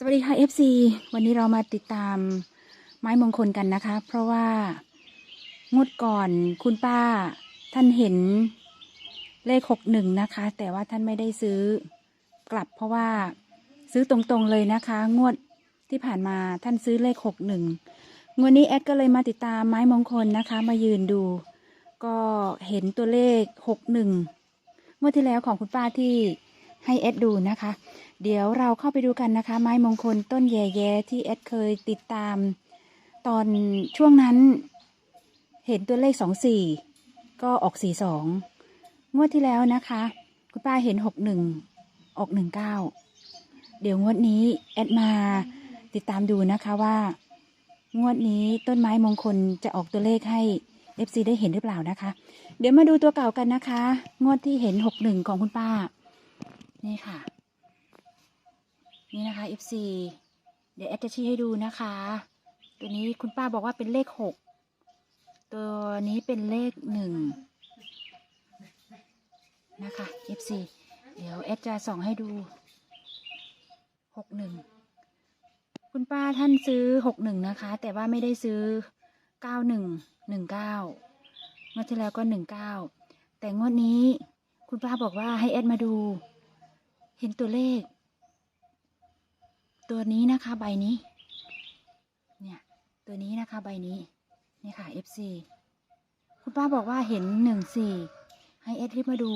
สวัสดีค่ะ FC วันนี้เรามาติดตามไม้มงคลกันนะคะ เพราะว่างวดก่อนคุณป้าท่านเห็นเลขหกหนึ่งนะคะ แต่ว่าท่านไม่ได้ซื้อกลับ เพราะว่าซื้อตรงๆเลยนะคะ งวดที่ผ่านมาท่านซื้อเลขหกหนึ่งงวดนี้แอดก็เลยมาติดตามไม้มงคลนะคะ มายืนดู ก็เห็นตัวเลขหกหนึ่งงวดที่แล้วของคุณป้าที่ให้แอดดูนะคะ เดี๋ยวเราเข้าไปดูกันนะคะ ไม้มงคลต้นแย่แย่ที่แอดเคยติดตาม ตอนช่วงนั้น เห็นตัวเลขสองสี่ก็ออกสี่สองงวดที่แล้วนะคะ คุณป้าเห็นหกหนึ่งออกหนึ่งเก้าเดี๋ยวงวดนี้แอดมาติดตามดูนะคะว่า งวดนี้ต้นไม้มงคลจะออกตัวเลขให้ FC ได้เห็นหรือเปล่านะคะ เดี๋ยวมาดูตัวเก่ากันนะคะ งวดที่เห็นหกหนึ่งของคุณป้า นี่ค่ะ นี่นะคะ FC เดี๋ยวแอดจะชี้ให้ดูนะคะ ตัวนี้คุณป้าบอกว่าเป็นเลขหกตัวนี้เป็นเลขหนึ่งนะคะ FC เดี๋ยวแอดจะส่องให้ดูหกหนึ่งคุณป้าท่านซื้อหกหนึ่งนะคะ แต่ว่าไม่ได้ซื้อเก้าหนึ่งหนึ่งเก้างวดที่แล้วก็หนึ่งเก้าแต่งวดนี้คุณป้าบอกว่าให้แอดมาดู เห็นตัวเลข ตัวนี้นะคะใบนี้ เนี่ยตัวนี้นะคะใบนี้นี่ค่ะ FC คุณป้าบอกว่าเห็นหนึ่งสี่ให้เอดรีบมาดู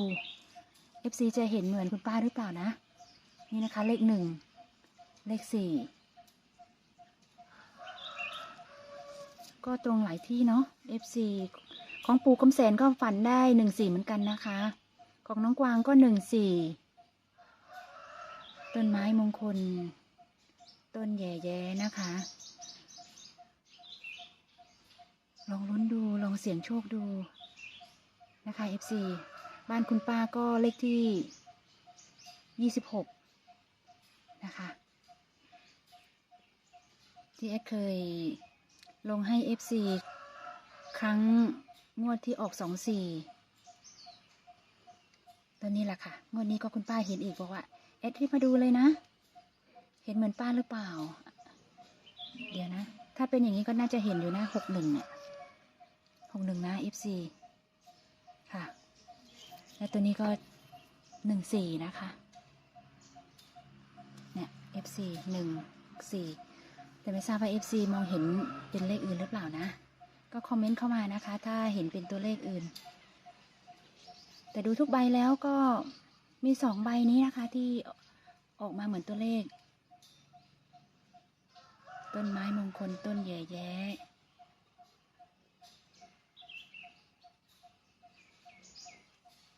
FC จะเห็นเหมือนคุณป้าหรือเปล่านะ นี่นะคะเลขหนึ่งเลขสี่ก็ตรงหลายที่เนาะ FC ของปู่คำแสนก็ฝันได้หนึ่งสี่เหมือนกันนะคะ ของน้องกวางก็หนึ่งสี่ต้นไม้มงคล ต้นแย่แย่นะคะ ลองลุ้นดูลองเสี่ยงโชคดูนะคะ FC บ้านคุณป้าก็เลขที่ 26 นะคะ ที่แอเคยลงให้ FC ครั้งงวดที่ออก 24 ตัวนี้แหละค่ะ งวดนี้ก็คุณป้าเห็นอีกบอกว่า แอดรีบมาดูเลยนะ เห็นเหมือนป้าหรือเปล่า เดี๋ยวนะ ถ้าเป็นอย่างนี้ก็น่าจะเห็นอยู่นะหกหนึ่งเนี่ยหกหนึ่งนะ FC ค่ะ และตัวนี้ก็หนึ่งสี่นะคะ เนี่ย FC หนึ่งสี่แต่ไม่ทราบว่า FC มองเห็นเป็นเลขอื่นหรือเปล่านะ ก็คอมเมนต์เข้ามานะคะ ถ้าเห็นเป็นตัวเลขอื่น แต่ดูทุกใบแล้วก็มีสองใบนี้นะคะที่ออกมาเหมือนตัวเลข ต้นไม้มงคลต้นแย่แย่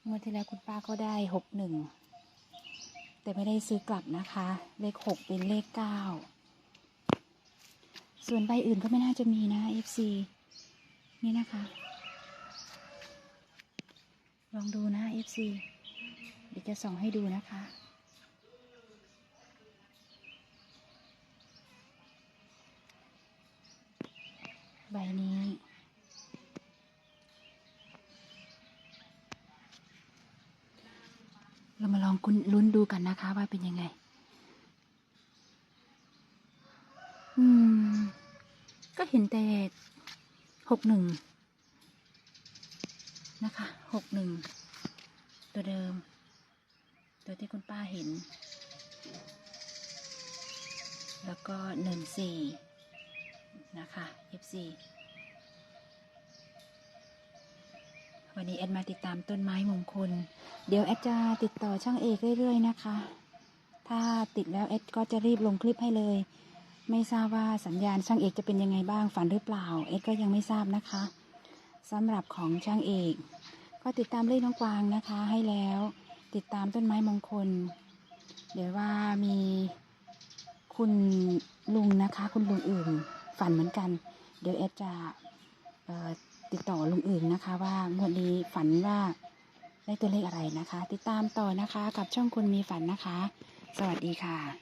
งวดที่แล้วคุณป้าก็ได้หกหนึ่งแต่ไม่ได้ซื้อกลับนะคะ เลขหกเป็นเลขเก้าส่วนใบอื่นก็ไม่น่าจะมีนะ FC นี่นะคะ ลองดูนะ FC เดี๋ยวจะส่องให้ดูนะคะ ใบนี้เรามาลองคุณลุ้นดูกันนะคะ ว่าเป็นยังไง อืม ก็เห็นแต่หกหนึ่งนะคะหกหนึ่งตัวเดิม ตัวที่คุณป้าเห็น แล้วก็หนึ่งสี่ นะคะ F4 วันนี้แอดมาติดตามต้นไม้มงคล เดี๋ยวแอดจะติดต่อช่างเอกเรื่อยๆนะคะ ถ้าติดแล้วแอดก็จะรีบลงคลิปให้เลย ไม่ทราบว่าสัญญาณช่างเอกจะเป็นยังไงบ้างฝันหรือเปล่าเอ็ดก็ยังไม่ทราบนะคะสำหรับของช่างเอก ก็ติดตามเลขน้องกวางนะคะให้แล้ว ติดตามต้นไม้มงคล เดี๋ยวว่ามีคุณลุงนะคะ คุณลุงอื่น ฝันเหมือนกัน เดี๋ยวแอดจะติดต่อลุงอื่นนะคะ ว่างวดนี้ฝันว่าได้ตัวเลขอะไรนะคะ ติดตามต่อนะคะกับช่องคุณมีฝันนะคะ สวัสดีค่ะ